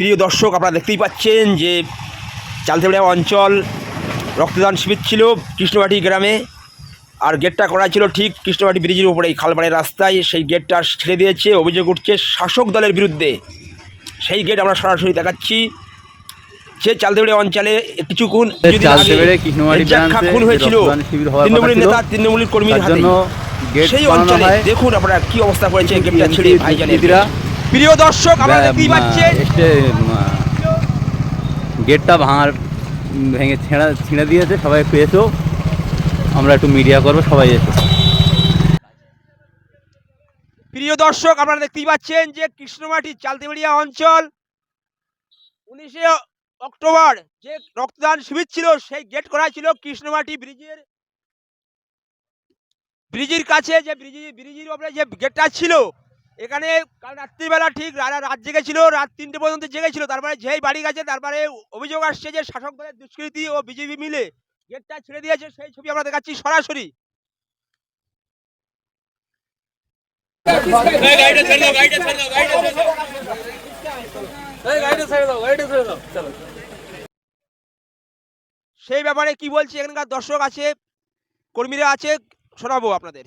প্রিয় দর্শক আপনারা দেখতেই পাচ্ছেন যে চালতেবড়িয়া অঞ্চল রক্তদান শিবির ছিল কৃষ্ণবাটি গ্রামে। আর গেটটা করা ছিল ঠিক কৃষ্ণবাটি ব্রিজের উপরে এই খালবাড়ির রাস্তায়। সেই গেটটা ছেড়ে দিয়েছে অভিযোগ উঠছে শাসক দলের বিরুদ্ধে। সেই গেট আমরা সরাসরি দেখাচ্ছি। যে চালতেবড়িয়া অঞ্চলে কিছুক্ষণ খুন হয়েছিল তৃণমূলের নেতা তৃণমূলের কর্মীর হাতে। সেই অঞ্চলে দেখুন আপনারা কি অবস্থা করেছে গেটটা ছেড়ে ভাইজানের। প্রিয় দর্শক আপনারা দেখতেই পাচ্ছেন গেটটা ভাঙার ভেঙে ছেঁড়া ছিঁড়ে দিয়েছে সবাই একটু এসো। আমরা একটু মিডিয়া করব সবাই এসো। প্রিয় দর্শক আপনারা দেখতেই পাচ্ছেন যে কৃষ্ণমাটি চালতেবাড়িয়া অঞ্চল উনিশে অক্টোবর যে রক্তদান শিবির ছিল সেই গেট করা ছিল কৃষ্ণমাটি ব্রিজের ব্রিজের কাছে যে ব্রিজি ব্রিজের উপরে যে গেটটা ছিল এখানে কাল রাত্রিবেলা ঠিক রাত জেগেছিল রাত তিনটে পর্যন্ত জেগেছিল তারপরে যেই বাড়ি গেছে তারপরে অভিযোগ আসছে যে শাসক দলের দুষ্কৃতী ও বিজেপি মিলে গেটটা ছেড়ে দিয়েছে সেই ছবি আমরা দেখাচ্ছি সরাসরি। সেই ব্যাপারে কি বলছে এখানকার দর্শক আছে কর্মীরা আছে শোনাবো আপনাদের।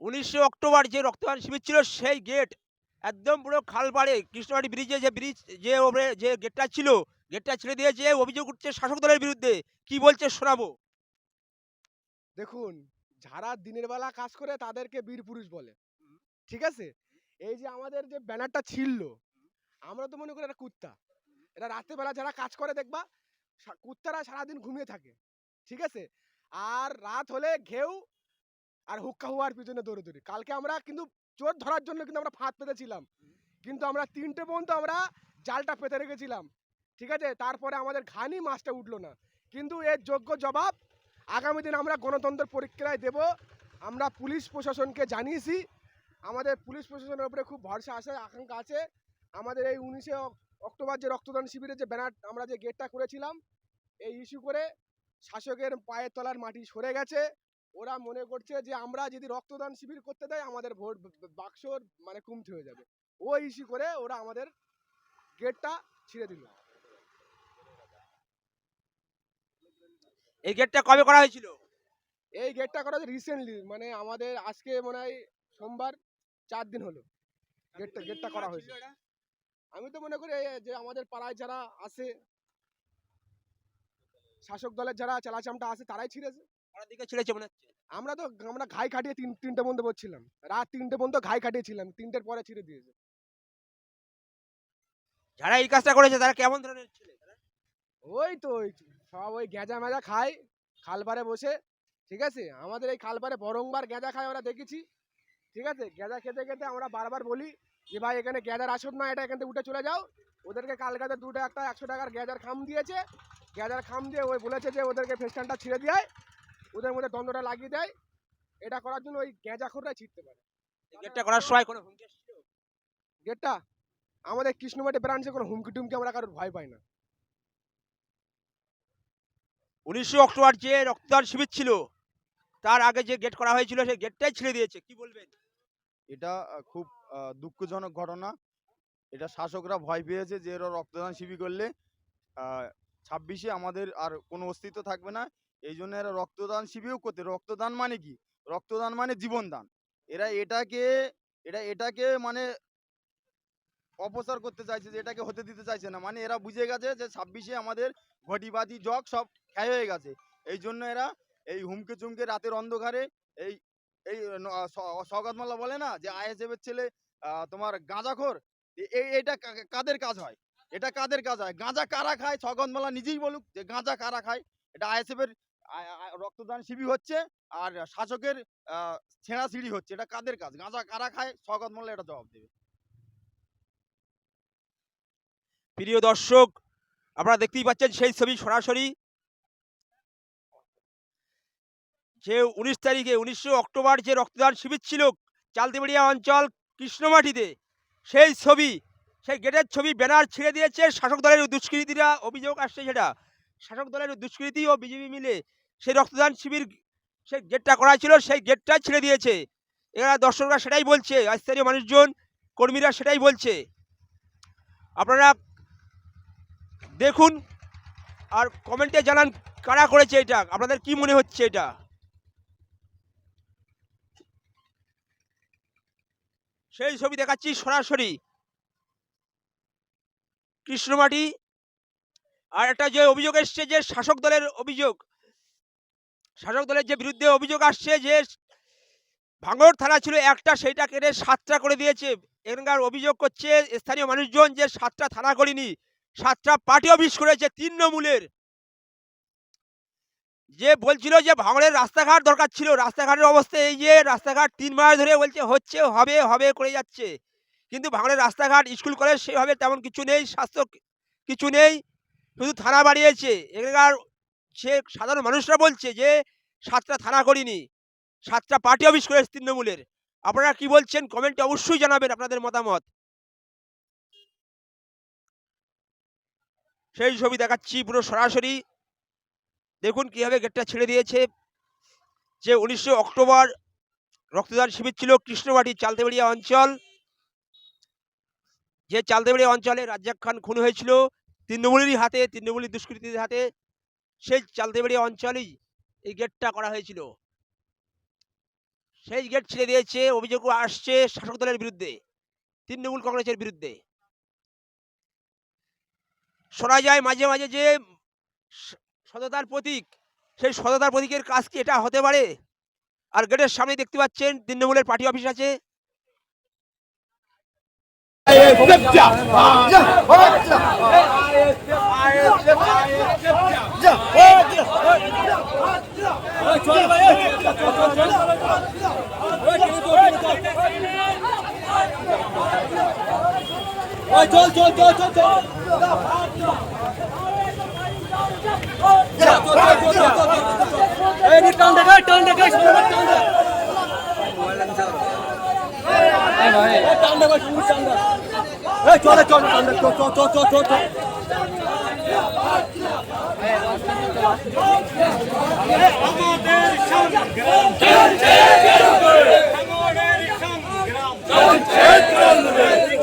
উনিশে অক্টোবর যে রক্তদান শিবির ছিল, সেই গেট একদম পুরো খালপাড়ে কৃষ্ণবাড়ি ব্রিজে যে ব্রিজ যে ওপরে যে গেটটা ছিল গেটটা ছেড়ে দিয়েছে অভিযোগ উঠছে শাসক দলের বিরুদ্ধে, কি বলছে শোনাবো? দেখুন, যারা দিনের বেলা কাজ করে তাদেরকে বীর পুরুষ বলে, ঠিক আছে? এই যে আমাদের যে ব্যানারটা ছিল আমরা তো মনে করি এটা কুত্তা। এটা রাতের বেলা যারা কাজ করে দেখবা কুত্তারা সারাদিন ঘুমিয়ে থাকে, ঠিক আছে? আর রাত হলে ঘেউ আর হুক্কা হুয়ার পিছনে দৌড়ে কালকে আমরা কিন্তু চোর ধরার জন্য কিন্তু আমরা ফাঁদ পেতেছিলাম। কিন্তু আমরা তিনটে পর্যন্ত আমরা জালটা পেতে রেখেছিলাম। ঠিক আছে? তারপরে আমাদের ঘানি মাছটা উঠল না। কিন্তু এর যোগ্য জবাব আগামী দিন আমরা গণতন্ত্র পরীক্ষায় দেব। আমরা পুলিশ প্রশাসনকে জানিয়েছি। আমাদের পুলিশ প্রশাসনের উপরে খুব ভরসা আছে, আকাঙ্ক্ষা আছে। আমাদের এই উনিশে অক্টোবর যে রক্তদান শিবিরে যে ব্যানার, আমরা যে গেটটা করেছিলাম, এই ইস্যু করে শাসকের পায়ের তলার মাটি সরে গেছে। ওরা মনে করছে যে আমরা যদি রক্তদান শিবির করতে দেয় আমাদের ভোট বাক্সর মানে কমতি হয়ে যাবে। ও ইস্যু করে ওরা আমাদের গেটটা ছিঁড়ে দিল। এই গেটটা কবে করা হয়েছিল? এই গেটটা করা রিসেন্টলি মানে আমাদের আজকে মনে হয় সোমবার চার দিন হলো। গেটটা গেটটা করা হয়েছে। আমি তো মনে করি যে আমাদের পাড়ায় যারা আছে শাসক দলের যারা চালাচামটা আছে তারাই ছিঁড়েছে। আমরা তো আমরা ঘাই কাটিয়ে তিন, তিনটে পর্যন্ত বসছিলাম। রাত তিনটে পর্যন্ত ঘাই কাটিয়েছিলাম তিনটের পরে ছিঁড়ে দিয়েছে। যারা এই কাজটা করেছে, তারা কেমন ধরনের ছেলে? ওই তো, ওই সব ওই গেঁজা মেজা খায় খালপারে বসে, ঠিক আছে? আমাদের এই খালপারে বরংবার গেঁজা খায় ওরা দেখেছি, ঠিক আছে? গেঁজা খেতে খেতে আমরা বারবার বলি যে, ভাই, এখানে গেঁজার আসুন না, এটা এখান থেকে উঠে চলে যাও। ওদেরকে কালকাতে দুটো একটা একশো টাকার গেঁজার খাম দিয়েছে। গেঁজার খাম দিয়ে ওই বলেছে যে, ওদেরকে ফেস্টানটা ছিঁড়ে দেয় ওদের মধ্যে দ্বন্দ্বটা লাগিয়ে দেয়। এটা করার জন্য ওই গেঁজা খোরটাই ছিঁড়তে পারে। গেটটা করার সময় কোনো হুমকি? গেটটা? আমাদের কৃষ্ণমাটি ব্রাঞ্চে কোনো হুমকি টুমকি আমরা কারোর ভয় পাই না। উনিশে অক্টোবর যে রক্তদান শিবির ছিল তার আগে যে গেট করা হয়েছিল সেই গেটটাই ছেড়ে দিয়েছে। কি বলবেন? এটা খুব দুঃখজনক ঘটনা। এটা শাসকরা ভয় পেয়েছে যে এরা রক্তদান শিবির করলে ছাব্বিশে আমাদের আর কোনো অস্তিত্ব থাকবে না। এই জন্য এরা রক্তদান শিবিরও করতে রক্তদান মানে কি? রক্তদান মানে জীবনদান। এরা এটাকে এটা এটাকে মানে অপচার করতে চাইছে যে এটাকে হতে দিতে চাইছে না। মানে এরা বুঝে গেছে যে ছাব্বিশে আমাদের ঘটিবাজি জগ সব ক্ষয় হয়ে গেছে। এই জন্য এরা এই হুমকে চুমকে রাতের অন্ধকারে এই এই ন- আহ, স- সওগাত মোল্লা বলে না যে আইএসএফ এর ছেলে তোমার গাঁজাখোর এটা কাদের কাজ হয়? এটা কাদের কাজ হয়? গাঁজা কারা খায়? সওগাত মোল্লা নিজেই বলুক যে গাঁজা কারা খায়? এটা আইএসএফ এর আ- আ- রক্তদান শিবির হচ্ছে আর শাসকের ছেঁড়া সিঁড়ি হচ্ছে। এটা কাদের কাজ? গাঁজা কারা খায়? শওকত মোল্লা এটা জবাব দেবে। প্রিয় দর্শক, আপনারা দেখতেই পাচ্ছেন সেই ছবি সরাসরি। যে উনিশ তারিখে উনিশশো অক্টোবর যে রক্তদান শিবির ছিল চালতিবাড়িয়া অঞ্চল কৃষ্ণমাটিতে, সেই ছবি, সেই গেটের ছবি ব্যানার ছিঁড়ে দিয়েছে শাসক দলের দুষ্কৃতীরা। অভিযোগ আসছে সেটা, শাসক দলের দুষ্কৃতী ও বিজেপি মিলে সেই রক্তদান শিবির সেই গেটটা করা ছিল, সেই গেটটা ছেড়ে দিয়েছে। এরা দর্শকরা সেটাই বলছে, স্থানীয় মানুষজন, কর্মীরা সেটাই বলছে। আপনারা দেখুন আর কমেন্টে জানান কারা করেছে এটা, আপনাদের কি মনে হচ্ছে এটা? সেই ছবি দেখাচ্ছি সরাসরি। কৃষ্ণমাটি, আর একটা যে অভিযোগ এসছে যে শাসক দলের অভিযোগ শাসক দলের যে বিরুদ্ধে অভিযোগ আসছে যে ভাঙড় থানা ছিল একটা সেইটা কেটে সাতটা করে দিয়েছে। এখানকার অভিযোগ করছে স্থানীয় মানুষজন যে সাতটা থানা করেনি, সাতটা পার্টি অফিস করেছে তৃণমূলের যে বলছিল যে ভাঙড়ের রাস্তাঘাট দরকার ছিল, রাস্তাঘাটের অবস্থা এই যে, রাস্তাঘাট তিন মাস ধরে বলছে হচ্ছে, হবে হবে করে যাচ্ছে। কিন্তু ভাঙড়ের রাস্তাঘাট স্কুল কলেজ সেভাবে তেমন কিছু নেই, স্বাস্থ্য কিছু নেই, শুধু থানা বাড়িয়েছে। এখানকার সে সাধারণ মানুষরা বলছে যে, সাতটা থানা করিনি, সাতটা পার্টি অফিস করেছে তৃণমূলের। আপনারা কি বলছেন? কমেন্টে অবশ্যই জানাবেন আপনাদের মতামত। সেই ছবি দেখাচ্ছি পুরো সরাসরি। দেখুন কীভাবে গেটটা ছেড়ে দিয়েছে। যে উনিশশো অক্টোবর রক্তদান শিবির ছিল কৃষ্ণবাটি চালতেবাড়িয়া অঞ্চল। যে চালতেবাড়িয়া অঞ্চলে রাজ্জাক খান খুন হয়েছিল, তৃণমূলেরই হাতে তৃণমূলী দুষ্কৃতীদের হাতে। সেই চালতেবাড়ি অঞ্চলেই এই গেটটা করা হয়েছিল সেই গেট ছেড়ে দিয়েছে অভিযোগ আসছে শাসক দলের বিরুদ্ধে তৃণমূল কংগ্রেসের বিরুদ্ধে শোনা যায় মাঝে মাঝে যে সততার প্রতীক সেই সততার প্রতীকের কাজ কি এটা হতে পারে আর গেটের সামনে দেখতে পাচ্ছেন তৃণমূলের পার্টি অফিস আছে যা চলে চলে চলে চো চো চো চো চো চো আমাদের সংগ্রাম চলছে চলবে আমাদের সংগ্রাম চলছে চলবে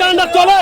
ঠান্ডা চলে